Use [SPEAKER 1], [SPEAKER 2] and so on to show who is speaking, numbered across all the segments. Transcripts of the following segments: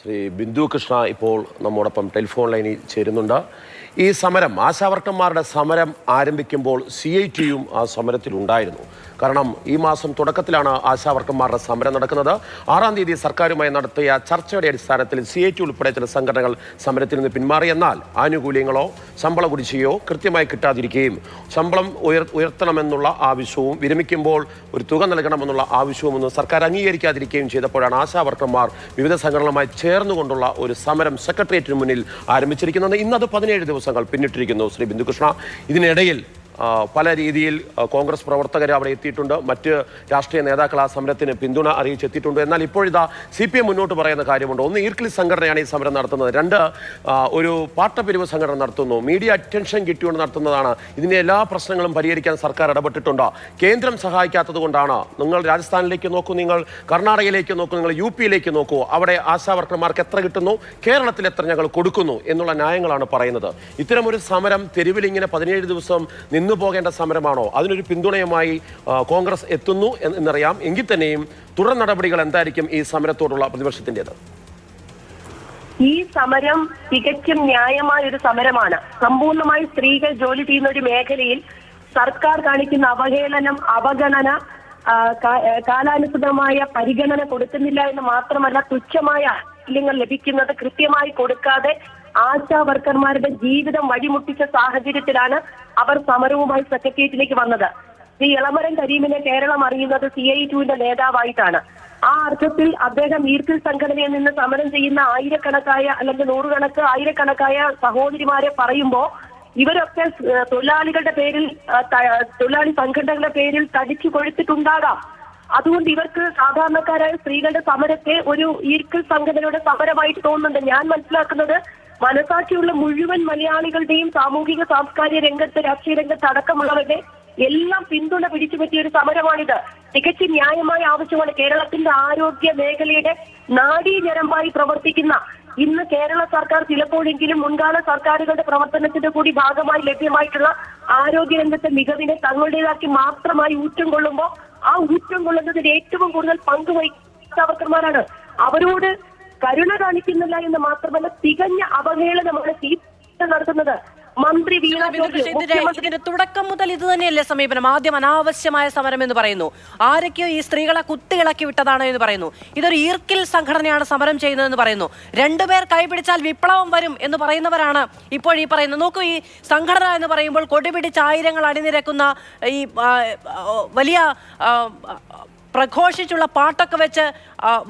[SPEAKER 1] ശ്രീ ബിന്ദു കൃഷ്ണ ഇപ്പോൾ നമ്മോടൊപ്പം ടെലിഫോൺ ലൈനിൽ ചേരുന്നുണ്ട്. ഈ സമരം ആശാവർക്കന്മാരുടെ സമരം ആരംഭിക്കുമ്പോൾ സി ഐ ടിയും ആ സമരത്തിലുണ്ടായിരുന്നു. കാരണം ഈ മാസം തുടക്കത്തിലാണ് ആശാവർക്കന്മാരുടെ സമരം നടക്കുന്നത്. ആറാം തീയതി സർക്കാരുമായി നടത്തിയ ചർച്ചയുടെ അടിസ്ഥാനത്തിൽ സി ഐ ടി ഉൾപ്പെടെ ചില സംഘടനകൾ സമരത്തിൽ നിന്ന് പിന്മാറി. എന്നാൽ ആനുകൂല്യങ്ങളോ ശമ്പള കുടിശ്ശികയോ കൃത്യമായി കിട്ടാതിരിക്കുകയും ശമ്പളം ഉയർ ഉയർത്തണമെന്നുള്ള ആവശ്യവും വിരമിക്കുമ്പോൾ ഒരു തുക നൽകണമെന്നുള്ള ആവശ്യവും ഒന്നും സർക്കാർ അംഗീകരിക്കാതിരിക്കുകയും ചെയ്തപ്പോഴാണ് ആശാവർക്കന്മാർ വിവിധ സംഘടനകളുമായി ചേർന്നുകൊണ്ടുള്ള ഒരു സമരം സെക്രട്ടേറിയറ്റിന് മുന്നിൽ ആരംഭിച്ചിരിക്കുന്നത്. ഇന്നത് പതിനേഴ് ദിവസങ്ങൾ പിന്നിട്ടിരിക്കുന്നു ശ്രീ ബിന്ദുകൃഷ്ണ. ഇതിനിടയിൽ പല രീതിയിൽ കോൺഗ്രസ് പ്രവർത്തകർ അവിടെ എത്തിയിട്ടുണ്ട്. മറ്റ് രാഷ്ട്രീയ നേതാക്കൾ ആ സമരത്തിന് പിന്തുണ അറിയിച്ചെത്തിയിട്ടുണ്ട്. എന്നാൽ ഇപ്പോഴിതാ സി പി എം മുന്നോട്ട് പറയുന്ന കാര്യമുണ്ട്. ഒന്ന് ഈർക്കിലി സംഘടനയാണ് ഈ സമരം നടത്തുന്നത്. രണ്ട് ഒരു പാട്ടപ്പിരിവ് സംഘടന നടത്തുന്നു. മീഡിയ അറ്റൻഷൻ കിട്ടിയുകൊണ്ട് നടത്തുന്നതാണ്. ഇതിന്റെ എല്ലാ പ്രശ്നങ്ങളും പരിഹരിക്കാൻ സർക്കാർ ഇടപെട്ടിട്ടുണ്ട്. കേന്ദ്രം സഹായിക്കാത്തത് കൊണ്ടാണ്. നിങ്ങൾ രാജസ്ഥാനിലേക്ക് നോക്കൂ നിങ്ങൾ കർണാടകയിലേക്ക് നോക്കൂ നിങ്ങൾ യു പിയിലേക്ക് നോക്കൂ. അവിടെ ആശാവർക്കർമാർക്ക് എത്ര കിട്ടുന്നു കേരളത്തിൽ എത്ര ഞങ്ങൾ കൊടുക്കുന്നു എന്നുള്ള ന്യായങ്ങളാണ് പറയുന്നത്. ഇത്തരമൊരു സമരം തെരുവിൽ ഇങ്ങനെ പതിനേഴ് ദിവസം നിന്നു പോകേണ്ട സമരമാണോ? അതിനൊരു പിന്തുണയുമായി കോൺഗ്രസ് എത്തുന്നു എന്ന് എന്നറിയാം. എങ്കിൽ തന്നെയും തുടർ നടപടികൾ എന്തായിരിക്കും ഈ സമരത്തോടുള്ള പ്രതിപക്ഷത്തിന്റെത്?
[SPEAKER 2] ഈ സമരം തികച്ചും ന്യായമായ ഒരു സമരമാണ്. സമ്പൂർണമായി സ്ത്രീകൾ ജോലി ചെയ്യുന്ന ഒരു മേഖലയിൽ സർക്കാർ കാണിക്കുന്ന അവഹേളനം അവഗണന കാലാനുസൃതമായ പരിഗണന കൊടുക്കുന്നില്ല എന്ന് മാത്രമല്ല തുച്ഛമായ ആനുകൂല്യങ്ങൾ ലഭിക്കുന്നത് കൃത്യമായി കൊടുക്കാതെ ആശാ വർക്കർമാരുടെ ജീവിതം വഴിമുട്ടിച്ച സാഹചര്യത്തിലാണ് അവർ സമരവുമായി സെക്രട്ടേറിയറ്റിലേക്ക് വന്നത്. ശ്രീ ഇളമരം കരീമിനെ കേരളം അറിയുന്നത് സി ഐ ടുവിന്റെ നേതാവായിട്ടാണ്. ആ അർത്ഥത്തിൽ അദ്ദേഹം ഈർക്കിൽ സംഘടനയിൽ നിന്ന് സമരം ചെയ്യുന്ന ആയിരക്കണക്കായ അല്ലെങ്കിൽ നൂറുകണക്ക് ആയിരക്കണക്കായ സഹോദരിമാരെ പറയുമ്പോ ഇവരൊക്കെ തൊഴിലാളികളുടെ പേരിൽ തൊഴിലാളി സംഘടനകളുടെ പേരിൽ തടിച്ചു കൊഴുത്തിട്ടുണ്ടാകാം അതുകൊണ്ട് ഇവർക്ക് സാധാരണക്കാരായ സ്ത്രീകളുടെ സമരത്തെ ഒരു ഈർക്കിൽ സംഘടനയുടെ സമരമായിട്ട് തോന്നുന്നുണ്ട്. ഞാൻ മനസ്സിലാക്കുന്നത് മനസാക്ഷിയുള്ള മുഴുവൻ മലയാളികളുടെയും സാമൂഹിക സാംസ്കാരിക രംഗത്ത് രാഷ്ട്രീയ രംഗത്ത് അടക്കമുള്ളവരുടെ എല്ലാം പിന്തുണ പിടിച്ചു പറ്റിയ ഒരു സമരമാണിത്. തികച്ചും ന്യായമായ ആവശ്യമാണ് കേരളത്തിന്റെ ആരോഗ്യ മേഖലയുടെ നാഡീഞരമ്പായി പ്രവർത്തിക്കുന്ന ഇന്ന് കേരള സർക്കാർ ചിലപ്പോഴെങ്കിലും മുൻകാല സർക്കാരുകളുടെ പ്രവർത്തനത്തിന്റെ കൂടി ഭാഗമായി ലഭ്യമായിട്ടുള്ള ആരോഗ്യ രംഗത്തെ മികവിനെ തങ്ങളുടേതാക്കി മാത്രമായി ഊറ്റം കൊള്ളുമ്പോൾ ആ ഊറ്റം കൊള്ളുന്നതിൽ ഏറ്റവും കൂടുതൽ പങ്കുവഹിക്കുന്നവർക്കന്മാരാണ് അവരോട് കരുണ കാണിക്കുന്നില്ല എന്ന് മാത്രമല്ല തികഞ്ഞ അവഹേളനമാണ് സി നടത്തുന്നത്. മന്ത്രി വീണ
[SPEAKER 3] ഇതിന്റെ തുടക്കം മുതൽ ഇത് തന്നെയല്ലേ സമീപനം? ആദ്യം അനാവശ്യമായ സമരം എന്ന് പറയുന്നു. ആരൊക്കെയോ ഈ സ്ത്രീകളെ കുത്തിയിളക്കി വിട്ടതാണ് എന്ന് പറയുന്നു. ഇതൊരു ഈർക്കിൽ സംഘടനയാണ് സമരം ചെയ്യുന്നതെന്ന് പറയുന്നു. രണ്ടുപേർ കൈപിടിച്ചാൽ വിപ്ലവം വരും എന്ന് പറയുന്നവരാണ് ഇപ്പോൾ ഈ പറയുന്നത്. നോക്കൂ ഈ സംഘടന എന്ന് പറയുമ്പോൾ കൊടിപിടിച്ച് ആയിരങ്ങൾ അണിനിരക്കുന്ന ഈ വലിയ പ്രഘോഷിച്ചുള്ള പാട്ടൊക്കെ വെച്ച്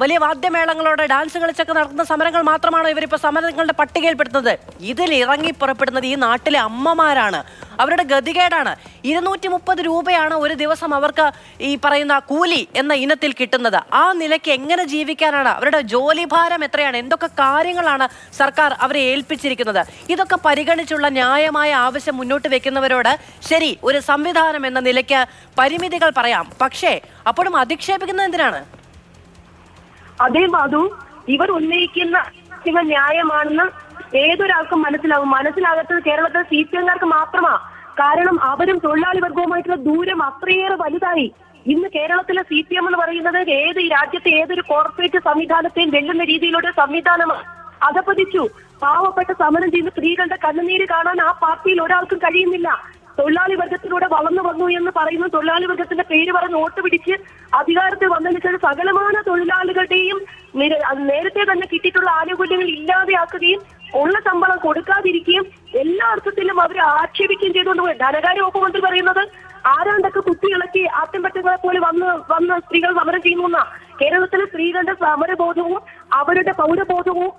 [SPEAKER 3] വലിയ വാദ്യമേളങ്ങളോടെ ഡാൻസ് കളിച്ചൊക്കെ നടത്തുന്ന സമരങ്ങൾ മാത്രമാണോ ഇവരിപ്പോൾ സമരങ്ങളുടെ പട്ടികയിൽപ്പെടുന്നത് ഇതിൽ ഇറങ്ങി പുറപ്പെടുന്നത് ഈ നാട്ടിലെ അമ്മമാരാണ്. അവരുടെ ഗതികേടാണ്. ഇരുന്നൂറ്റി മുപ്പത് രൂപയാണ് ഒരു ദിവസം അവർക്ക് ഈ പറയുന്ന കൂലി എന്ന ഇനത്തിൽ കിട്ടുന്നത്. ആ നിലയ്ക്ക് എങ്ങനെ ജീവിക്കാനാണ്? അവരുടെ ജോലിഭാരം എത്രയാണ്? എന്തൊക്കെ കാര്യങ്ങളാണ് സർക്കാർ അവരെ ഏൽപ്പിച്ചിരിക്കുന്നത്? ഇതൊക്കെ പരിഗണിച്ചുള്ള ന്യായമായ ആവശ്യം മുന്നോട്ട് വെക്കുന്നവരോട് ശരി ഒരു സംവിധാനം എന്ന നിലയ്ക്ക് പരിമിതികൾ പറയാം. പക്ഷേ അപ്പോഴും അധിക്ഷേപിക്കുന്നത് എന്തിനാണ്?
[SPEAKER 2] അതേ മാധു ഇവർ ഉന്നയിക്കുന്ന ന്യായമാണെന്ന് ഏതൊരാൾക്കും മനസ്സിലാവും. മനസ്സിലാകാത്തത് കേരളത്തിലെ സി പി എംകാർക്ക് മാത്രമാ. കാരണം അവരും തൊഴിലാളി വർഗവുമായിട്ടുള്ള ദൂരം അത്രയേറെ വലുതായി. ഇന്ന് കേരളത്തിലെ സി പി എം എന്ന് പറയുന്നത് ഏത് രാജ്യത്തെ ഏതൊരു കോർപ്പറേറ്റ് സംവിധാനത്തെയും വെല്ലുന്ന രീതിയിലൂടെ സംവിധാനമാണ് അധപതിച്ചു. പാവപ്പെട്ട സമരം ചെയ്യുന്ന സ്ത്രീകളുടെ കണ്ണുനീര് കാണാൻ ആ പാർട്ടിയിൽ ഒരാൾക്കും കഴിയുന്നില്ല. തൊഴിലാളി വർഗത്തിലൂടെ വളർന്നു വന്നു എന്ന് പറയുന്ന തൊഴിലാളി വർഗത്തിന്റെ പേര് പറഞ്ഞ് വോട്ട് പിടിച്ച് അധികാരത്തിൽ വന്നതിന് ശേഷം സകലമായ തൊഴിലാളികളുടെയും നേരത്തെ തന്നെ കിട്ടിയിട്ടുള്ള ആനുകൂല്യങ്ങൾ ഇല്ലാതെയാക്കുകയും ഉള്ള ശമ്പളം കൊടുക്കാതിരിക്കുകയും എല്ലാ അർത്ഥത്തിലും അവരെ ആക്ഷേപിക്കുകയും ചെയ്തുകൊണ്ട് ധനകാര്യ വകുപ്പ് മന്ത്രി പറയുന്നത് ആരാണ്ടൊക്കെ കുട്ടികളൊക്കെ ആത്യമ്പറ്റങ്ങളെ പോലെ വന്ന് വന്ന് സ്ത്രീകൾ സമരം ചെയ്യുന്ന കേരളത്തിലെ സ്ത്രീകളുടെ സമരബോധവും അവരുടെ പൗരബോധവും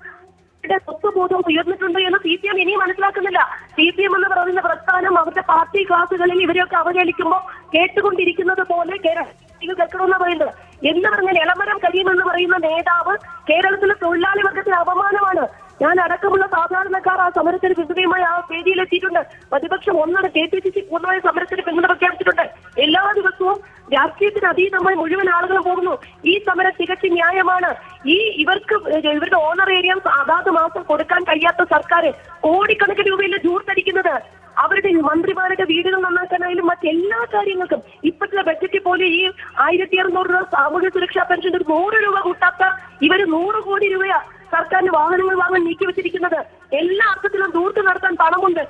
[SPEAKER 2] അവരുടെ സ്വത്വബോധവും ഉയർന്നിട്ടുണ്ട് എന്ന് സി പി എം ഇനിയും മനസ്സിലാക്കുന്നില്ല. സി പി എം എന്ന് പറയുന്ന പ്രസ്ഥാനം അവരുടെ പാർട്ടി ക്ലാസുകളിൽ ഇവരെയൊക്കെ അവഹേളിക്കുമ്പോൾ കേട്ടുകൊണ്ടിരിക്കുന്നത് പോലെ കേരളത്തിൽ കേൾക്കണമെന്ന് പറയുന്നത്. എന്ന് പറഞ്ഞാൽ ഇളമരം കഴിയുമെന്ന് പറയുന്ന നേതാവ് കേരളത്തിലെ തൊഴിലാളി വർഗത്തിന് അപമാനമാണ്. ഞാൻ അടക്കമുള്ള സാധാരണക്കാർ ആ സമരത്തിന് പിന്തുണയുമായി ആ വേദിയിലെത്തിയിട്ടുണ്ട് പ്രതിപക്ഷം ഒന്നാണ് കെ പി സി സി പൂർണമായ സമരത്തിന് പിന്തുണ പ്രഖ്യാപിച്ചിട്ടുണ്ട്. എല്ലാ ദിവസവും രാഷ്ട്രീയത്തിന് അതീതമായി മുഴുവൻ ആളുകളും പോകുന്നു. ഈ സമരം തികച്ചും ന്യായമാണ്. ഈ ഇവർക്ക് ഇവരുടെ ഓണർ ഏരിയ അതാത് മാസം കൊടുക്കാൻ കഴിയാത്ത സർക്കാർ കോടിക്കണക്കിന് രൂപയിലെ ജൂർത്തടിക്കുന്നത് അവരുടെ മന്ത്രിമാരുടെ വീടുകൾ നന്നാക്കാനായാലും മറ്റെല്ലാ കാര്യങ്ങൾക്കും ഇപ്പോഴത്തെ ബഡ്ജറ്റിൽ പോലെ ഈ ആയിരത്തി അറുന്നൂറ് രൂപ സാമൂഹ്യ സുരക്ഷാ പെൻഷൻ ഒരു നൂറ് രൂപ കൂട്ടാത്ത ഇവർ നൂറ് കോടി രൂപയാ സർക്കാരിന് വാഹനങ്ങൾ വാങ്ങാൻ നീക്കി വെച്ചിരിക്കുന്നത് എല്ലാ അർത്ഥത്തിലും ദൂർത്ത് നടത്താൻ പണമുണ്ട്.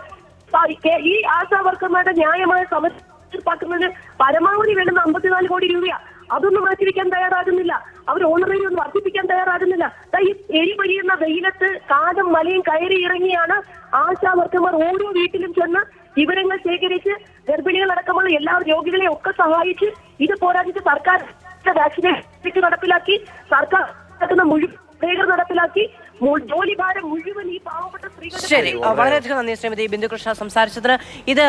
[SPEAKER 2] ഈ- ആശാ വർക്കർമാരുടെ ന്യായമായ സമർപ്പാക്കുന്നതിന് പരമാവധി വേണ്ടുന്ന അമ്പത്തിനാല് കോടി രൂപയാ. അതൊന്നും മാറ്റിവെക്കാൻ തയ്യാറാകുന്നില്ല. അവർ ഓണറേറി ഒന്ന് വർദ്ധിപ്പിക്കാൻ തയ്യാറാകുന്നില്ല. ഈ എരി പൊരിയുന്ന വെയിലത്ത് കാടും മലയും കയറി ഇറങ്ങിയാണ് ആശാ വർക്കർമാർ ഓരോ വീട്ടിലും ചെന്ന് വിവരങ്ങൾ ശേഖരിച്ച് ഗർഭിണികളടക്കമുള്ള എല്ലാ രോഗികളെയും ഒക്കെ സഹായിച്ച് ഇത് പോരാടിച്ച് സർക്കാർ വാക്സിനേഷൻ നടപ്പിലാക്കി. സർക്കാർ നടക്കുന്ന മുഴുവൻ ഭേദഗതി നടപ്പിലാക്കി മുഴുവൻ ഈ പാവപ്പെട്ട
[SPEAKER 3] ശരി. വളരെയധികം നന്ദി ശ്രീമതി ബിന്ദുകൃഷ്ണ സംസാരിച്ചതിന്. ഇത്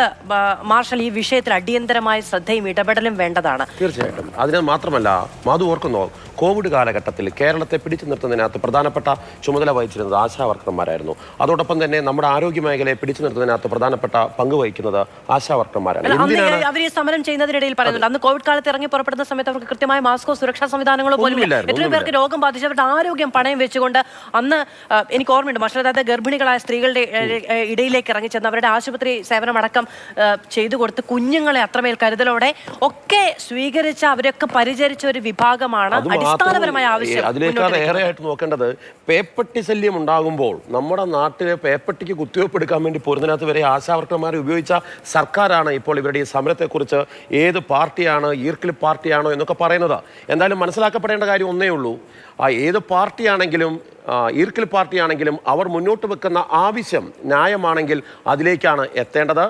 [SPEAKER 3] മാർഷൽ ഈ വിഷയത്തിൽ അടിയന്തരമായ ശ്രദ്ധയും ഇടപെടലും വേണ്ടതാണ്.
[SPEAKER 1] തീർച്ചയായിട്ടും. അതിന് മാത്രമല്ല മാധു ഓർക്കുന്നോ കോവിഡ് കാലഘട്ടത്തിൽ കേരളത്തെ പിടിച്ചു നിർത്തുന്നതിനകത്ത് പ്രധാനപ്പെട്ട ചുമതല വഹിച്ചിരുന്നത് ആശാ വർക്കർമാരായിരുന്നു അതോടൊപ്പം തന്നെ നമ്മുടെ ആരോഗ്യ മേഖലയെ പിടിച്ചു നിർത്തുന്നതിനകത്ത് പ്രധാനപ്പെട്ട പങ്ക് വഹിക്കുന്നത് ആശാ വർക്കർമാരാണ്
[SPEAKER 3] അല്ല,
[SPEAKER 1] എന്തിനാണ്?
[SPEAKER 3] അവർ ഈ സമരം ചെയ്യുന്നതിനിടയിൽ പറയുന്നുണ്ട്. അന്ന് കോവിഡ് കാലത്ത് ഇറങ്ങി പുറപ്പെടുന്ന സമയത്ത് അവർക്ക് കൃത്യമായ മാസ്കോ സുരക്ഷാ സംവിധാനങ്ങളോ പോലും എത്രയോ പേർക്ക് രോഗം ബാധിച്ചവരുടെ ആരോഗ്യം പണയം വെച്ചുകൊണ്ട് അന്ന് എനിക്ക് ഓർമ്മയുണ്ട് മാഷ് അതായത് ഗർഭിണികളായ സ്ത്രീകളുടെ ഇടയിലേക്ക് ഇറങ്ങി ഇടയിലേക്ക് ഇറങ്ങിച്ചെന്ന് അവരുടെ ആശുപത്രി സേവനമടക്കം അടക്കം ചെയ്തു കൊടുത്ത് കുഞ്ഞുങ്ങളെ അത്രമേൽ കരുതലോടെ ഒക്കെ സ്വീകരിച്ച അവരൊക്കെ പരിചരിച്ച ഒരു വിഭാഗമാണ് അടിസ്ഥാനപരമായ ആവശ്യം
[SPEAKER 1] അതിനേക്കാൾ
[SPEAKER 3] മുന്നോട്ട്
[SPEAKER 1] ഏറെ നോക്കേണ്ടത് പേപ്പട്ടി ശല്യം ഉണ്ടാകുമ്പോൾ നമ്മുടെ നാട്ടിലെ പേപ്പട്ടിക്ക് കുത്തിവയ്പ് എടുക്കാൻ വേണ്ടി പോരുന്നതിനകത്ത് വരെ ആശാവർക്കർമാരെ ഉപയോഗിച്ച സർക്കാരാണ് ഇപ്പോൾ ഇവരുടെ ഈ സമരത്തെക്കുറിച്ച് ഏത് പാർട്ടിയാണ് ഈർക്കിൽ പാർട്ടിയാണോ എന്നൊക്കെ പറയുന്നത്. എന്തായാലും മനസ്സിലാക്കപ്പെടേണ്ട കാര്യം ഒന്നേ ഉള്ളൂ. ആ ഏത് പാർട്ടിയാണെങ്കിലും ഈർക്കിൽ പാർട്ടിയാണെങ്കിലും അവർ മുന്നോട്ട് വെക്കുന്ന ആവശ്യം ന്യായമാണെങ്കിൽ അതിലേക്കാണ് എത്തേണ്ടത്.